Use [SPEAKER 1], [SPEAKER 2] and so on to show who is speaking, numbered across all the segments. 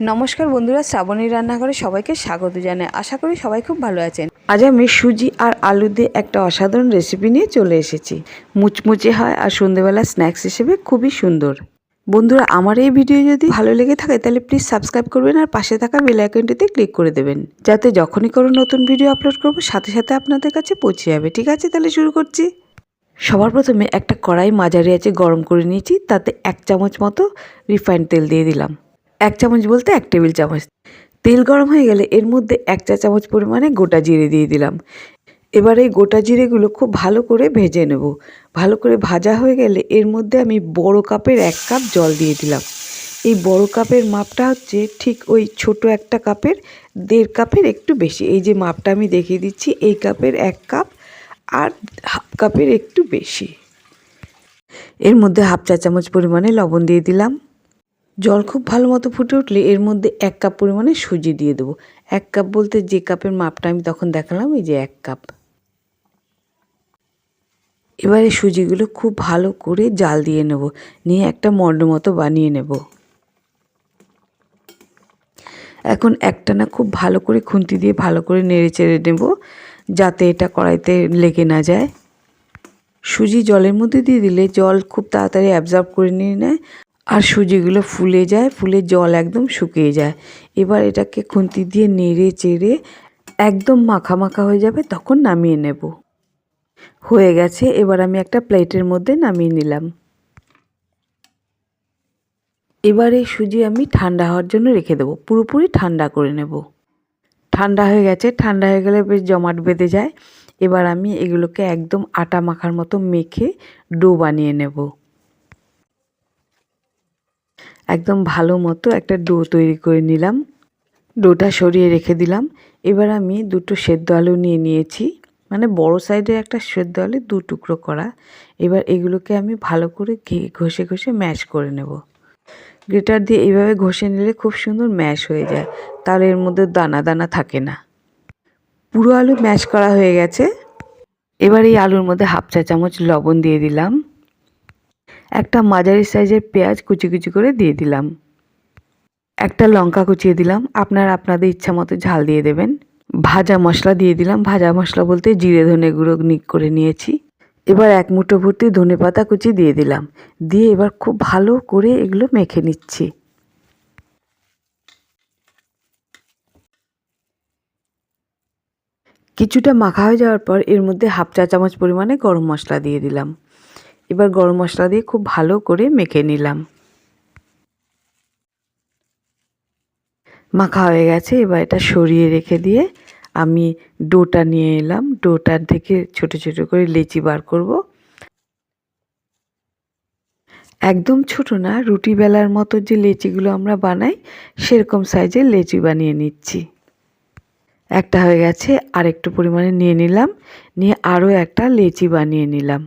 [SPEAKER 1] নমস্কার বন্ধুরা শ্রাবণী রান্নাঘরে সবাইকে স্বাগত জানাই। আশা করি সবাই খুব ভালো আছেন। আজ আমি সুজি আর আলু দিয়ে একটা অসাধারণ রেসিপি নিয়ে চলে এসেছি। মুচমুচে হয় আর সন্ধেবেলা স্ন্যাক্স হিসেবে খুবই সুন্দর। বন্ধুরা, আমার এই ভিডিও যদি ভালো লেগে থাকে, তাহলে প্লিজ সাবস্ক্রাইব করবেন আর পাশে থাকা বেল আইকনটিতে ক্লিক করে দেবেন। যাতে যখনই কোনো নতুন ভিডিও আপলোড করব, সাথে সাথে আপনাদের কাছে পৌঁছে যাবে। ঠিক আছে, তাহলে শুরু করছি। সবার প্রথমে একটা কড়াই মাঝারি আছে গরম করে নিয়েছি, তাতে এক চামচ মতো রিফাইন্ড তেল দিয়ে দিলাম। এক চামচ বলতে এক টেবিল চামচ। তেল গরম হয়ে গেলে এর মধ্যে এক চা চামচ পরিমাণে গোটা জিরে দিয়ে দিলাম। এবার এই গোটা জিরেগুলো খুব ভালো করে ভেজে নেব। ভালো করে ভাজা হয়ে গেলে এর মধ্যে আমি বড় কাপের এক কাপ জল দিয়ে দিলাম। এই বড় কাপের মাপটা হচ্ছে ঠিক ওই ছোট একটা কাপের দেড় কাপের একটু বেশি। এই যে মাপটা আমি দেখিয়ে দিচ্ছি, এই কাপের এক কাপ আর হাফ কাপের একটু বেশি। এর মধ্যে হাফ চা চামচ পরিমাণে লবণ দিয়ে দিলাম। জল খুব ভালো মতো ফুটে উঠলে এর মধ্যে এক কাপ পরিমাণে সুজি দিয়ে দেবো। এক কাপ বলতে যে কাপের মাপটা আমি তখন দেখালাম, এই যে এক কাপ। এবারে সুজিগুলো খুব ভালো করে জাল দিয়ে নেব, নিয়ে একটা মন্ড মতো বানিয়ে নেব। এখন একটানা খুব ভালো করে খুন্তি দিয়ে ভালো করে নেড়ে চেড়ে নেব, যাতে এটা কড়াইতে লেগে না যায়। সুজি জলের মধ্যে দিয়ে দিলে জল খুব তাড়াতাড়ি অ্যাবজর্ব করে নিয়ে নেয় আর সুজিগুলো ফুলে যায়, ফুলে জল একদম শুকিয়ে যায়। এবার এটাকে খুন্তি দিয়ে নেড়ে চেড়ে একদম মাখা মাখা হয়ে যাবে, তখন নামিয়ে নেব। হয়ে গেছে, এবার আমি একটা প্লেটের মধ্যে নামিয়ে নিলাম। এবার এই সুজি আমি ঠান্ডা হওয়ার জন্য রেখে দেবো, পুরোপুরি ঠান্ডা করে নেব। ঠান্ডা হয়ে গেছে, ঠান্ডা হয়ে গেলে বেশ জমাট বেঁধে যায়। এবার আমি এগুলোকে একদম আটা মাখার মতো মেখে ডো বানিয়ে নেব। একদম ভালো মতো একটা ডো তৈরি করে নিলাম। ডোটা সরিয়ে রেখে দিলাম। এবার আমি দুটো সেদ্ধ আলু নিয়ে নিয়েছি। মানে বড় সাইডের একটা সেদ্ধ আলু দু টুকরো করা। এবার এগুলোকে আমি ভালো করে ঘষে ঘষে ম্যাশ করে নেব। গ্রেটার দিয়ে এইভাবে ঘষে নিলে খুব সুন্দর ম্যাশ হয়ে যায়। তাহলে এর মধ্যে দানা দানা থাকে না। পুরো আলু ম্যাশ করা হয়ে গেছে। এবার এই আলুর মধ্যে হাফ চা চামচ লবণ দিয়ে দিলাম। একটা মাঝারি সাইজের পেঁয়াজ কুচি কুচি করে দিয়ে দিলাম। একটা লঙ্কা কুচিয়ে দিলাম। আপনারা আপনাদের ইচ্ছা মতো ঝাল দিয়ে দেবেন। ভাজা মশলা দিয়ে দিলাম। ভাজা মশলা বলতে জিরে, ধনে গুঁড়ো নিক করে নিয়েছি। এবার এক মুঠো ভর্তি ধনে পাতা কুচি দিয়ে দিলাম। দিয়ে এবার খুব ভালো করে এগুলো মেখে নিচ্ছি। কিছুটা মাখা হয়ে যাওয়ার পর এর মধ্যে হাফ চা চামচ পরিমাণে গরম মশলা দিয়ে দিলাম। এবার গরম মশলা দিয়ে খুব ভালো করে মেখে নিলাম। মাখা হয়ে গেছে, এবার এটা সরিয়ে রেখে দিয়ে আমি ডোটা নিয়ে এলাম। ডোটার থেকে ছোট ছোট করে লেচি বার করব। একদম ছোট না, রুটি বেলার মতো যে লেচিগুলো আমরা বানাই, সেরকম সাইজের লেচি বানিয়ে নিচ্ছি। একটা হয়ে গেছে আর একটু পরিমাণে নিয়ে নিলাম, নিয়ে আরও একটা লেচি বানিয়ে নিলাম।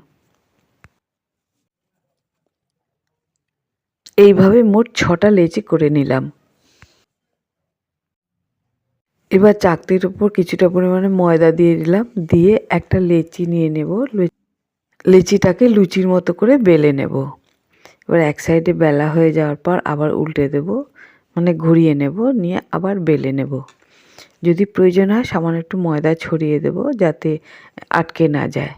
[SPEAKER 1] এইভাবে মোট ছটা লেচি করে নিলাম। এবার চাকতির উপর কিছুটা পরিমাণে ময়দা দিয়ে দিলাম, দিয়ে একটা লেচি নিয়ে নেব। লেচিটাকে লুচির মতো করে বেলে নেব। এবার এক সাইডে বেলা হয়ে যাওয়ার পর আবার উল্টে দেব মানে ঘুরিয়ে নেব, নিয়ে আবার বেলে নেব। যদি প্রয়োজন হয় সামান্য একটু ময়দা ছড়িয়ে দেব, যাতে আটকে না যায়।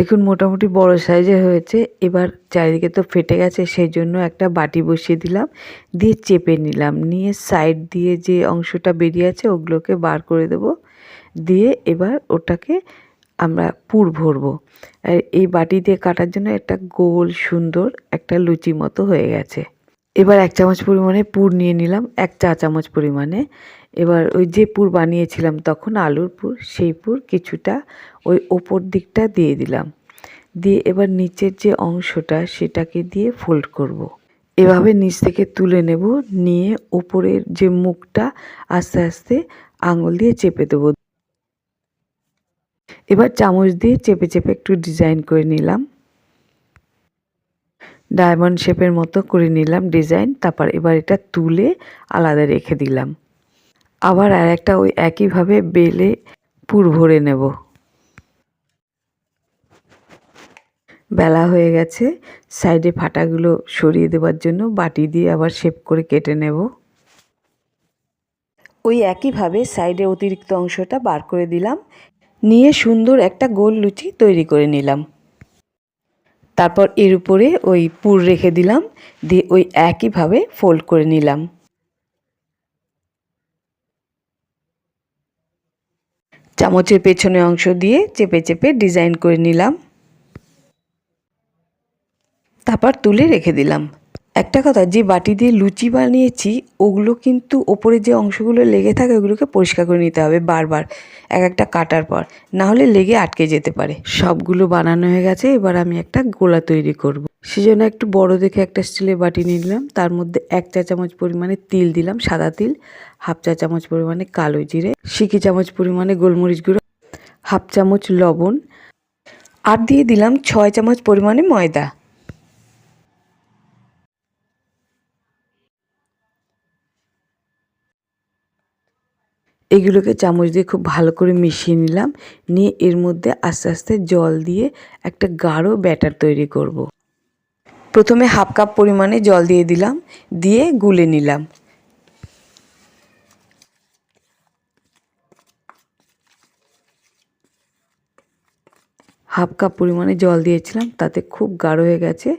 [SPEAKER 1] দেখুন, মোটামুটি বড় সাইজের হয়েছে। এবার চারিদিকে তো ফেটে গেছে সেই জন্য একটা বাটি বসিয়ে দিলাম, দিয়ে চেপে নিলাম। নিয়ে সাইড দিয়ে যে অংশটা বেরিয়ে আছে, ওগুলোকে বার করে দেব। দিয়ে এবার ওটাকে আমরা পুর ভরবো। আর এই বাটি দিয়ে কাটার জন্য একটা গোল, সুন্দর একটা লুচি মতো হয়ে গেছে। এবার এক চামচ পরিমাণে পুর নিয়ে নিলাম, এক চা চামচ পরিমাণে। এবার ওই যে পুর বানিয়েছিলাম তখন আলুর পুর, সেই পুর কিছুটা ওই ওপর দিকটা দিয়ে দিলাম। দিয়ে এবার নিচের যে অংশটা সেটাকে দিয়ে ফোল্ড করব। এভাবে নিচ থেকে তুলে নেব, নিয়ে ওপরের যে মুখটা আস্তে আস্তে আঙুল দিয়ে চেপে দেবো। এবার চামচ দিয়ে চেপে চেপে একটু ডিজাইন করে নিলাম। ডায়মন্ড শেপের মতো করে নিলাম ডিজাইন তারপর এবার এটা তুলে আলাদা রেখে দিলাম। আবার আর একটা ওই একইভাবে বেলে পুর ভরে নেব। বেলা হয়ে গেছে, সাইডে ফাটাগুলো সরিয়ে দেওয়ার জন্য বাটি দিয়ে আবার শেপ করে কেটে নেব। ওই একইভাবে সাইডে অতিরিক্ত অংশটা বার করে দিলাম, নিয়ে সুন্দর একটা গোল লুচি তৈরি করে নিলাম। তারপর এর উপরে ওই পুর রেখে দিলাম, দিয়ে ওই একইভাবে ফোল্ড করে নিলাম। চামচের পেছনে অংশ দিয়ে চেপে চেপে ডিজাইন করে নিলাম। তারপর তুলে রেখে দিলাম। একটা কথা, যে বাটি দিয়ে লুচি বানিয়েছি, ওগুলো কিন্তু ওপরে যে অংশগুলো লেগে থাকে, ওগুলোকে পরিষ্কার করে নিতে হবে বারবার, এক একটা কাটার পর। না হলে লেগে আটকে যেতে পারে। সবগুলো বানানো হয়ে গেছে, এবার আমি একটা গোলা তৈরি করব। সেজন্য একটু বড় দেখে একটা স্টিলের বাটি নিয়ে নিলাম। তার মধ্যে এক চা চামচ পরিমাণে তিল দিলাম, সাদা তিল, হাফ চা চামচ পরিমাণে কালো জিরে, সিকি চামচ পরিমাণে গোলমরিচ গুঁড়ো, হাফ চামচ লবণ, আর দিয়ে দিলাম ছয় চামচ পরিমাণে ময়দা। এগুলোকে চামচ দিয়ে খুব ভালো করে মিশিয়ে নিলাম। নিয়ে এর মধ্যে আস্তে আস্তে জল দিয়ে একটা গাঢ় ব্যাটার তৈরি করব। প্রথমে হাফ কাপ পরিমাণে জল দিয়ে দিলাম, দিয়ে গুলে নিলাম। হাফ কাপ পরিমাণে জল দিয়েছিলাম, তাতে খুব গাঢ় হয়ে গেছে।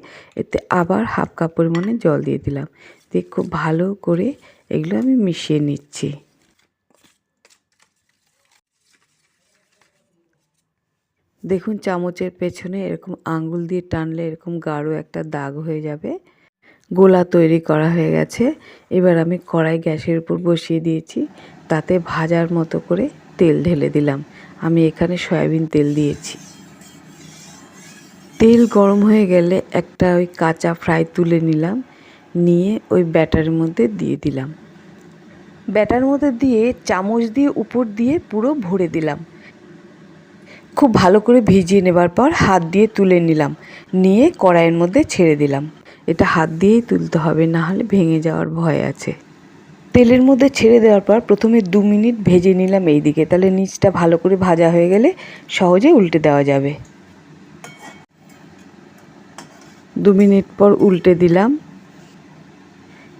[SPEAKER 1] এতে আবার হাফ কাপ পরিমাণে জল দিয়ে দিলাম। দিয়ে খুব ভালো করে এগুলো আমি মিশিয়ে নিচ্ছি। দেখুন চামচের পেছনে এরকম আঙ্গুল দিয়ে টানলে এরকম গাঢ় একটা দাগ হয়ে যাবে। গোলা তৈরি করা হয়ে গেছে। এবার আমি কড়াই গ্যাসের উপর বসিয়ে দিয়েছি। তাতে ভাজার মতো করে তেল ঢেলে দিলাম। আমি এখানে সয়াবিন তেল দিয়েছি। তেল গরম হয়ে গেলে একটা ওই কাঁচা ফ্রাই তুলে নিলাম। নিয়ে ওই ব্যাটারের মধ্যে দিয়ে দিলাম। ব্যাটার মধ্যে দিয়ে চামচ দিয়ে উপর দিয়ে পুরো ভরে দিলাম। খুব ভালো করে ভিজিয়ে নেবার পর হাত দিয়ে তুলে নিলাম। নিয়ে কড়াইয়ের মধ্যে ছেড়ে দিলাম। এটা হাত দিয়েই তুলতে হবে, না হলে ভেঙে যাওয়ার ভয় আছে। তেলের মধ্যে ছেড়ে দেওয়ার পর প্রথমে দু মিনিট ভেজে নিলাম এই দিকে তাহলে নিচটা ভালো করে ভাজা হয়ে গেলে সহজে উল্টে দেওয়া যাবে। দু মিনিট পর উল্টে দিলাম।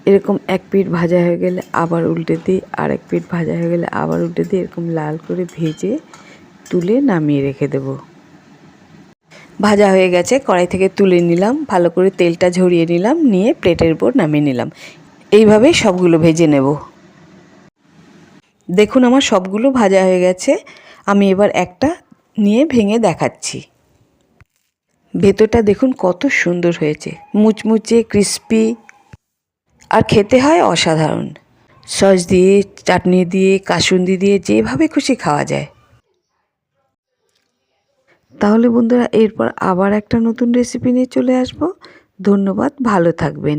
[SPEAKER 1] এরকম এক পিঠ ভাজা হয়ে গেলে আবার উল্টে দিই আর এক পিঠ ভাজা হয়ে গেলে আবার উল্টে দিই। এরকম লাল করে ভেজে তুলে নামিয়ে রেখে দেব। ভাজা হয়ে গেছে, কড়াই থেকে তুলে নিলাম, ভালো করে তেলটা ঝরিয়ে নিলাম, নিয়ে প্লেটের উপর নামিয়ে নিলাম। এইভাবে সবগুলো ভেজে নেব। দেখুন আমার সবগুলো ভাজা হয়ে গেছে, আমি এবার একটা নিয়ে ভেঙে দেখাচ্ছি। ভেতরটা দেখুন কত সুন্দর হয়েছে, মুচমুচে, ক্রিস্পি, আর খেতে হয় অসাধারণ। সস দিয়ে, চাটনি দিয়ে, কাসুন্দি দিয়ে, যেভাবে খুশি খাওয়া যায়। তাহলে বন্ধুরা এরপর আবার একটা নতুন রেসিপি নিয়ে চলে আসব। ধন্যবাদ ভালো থাকবেন।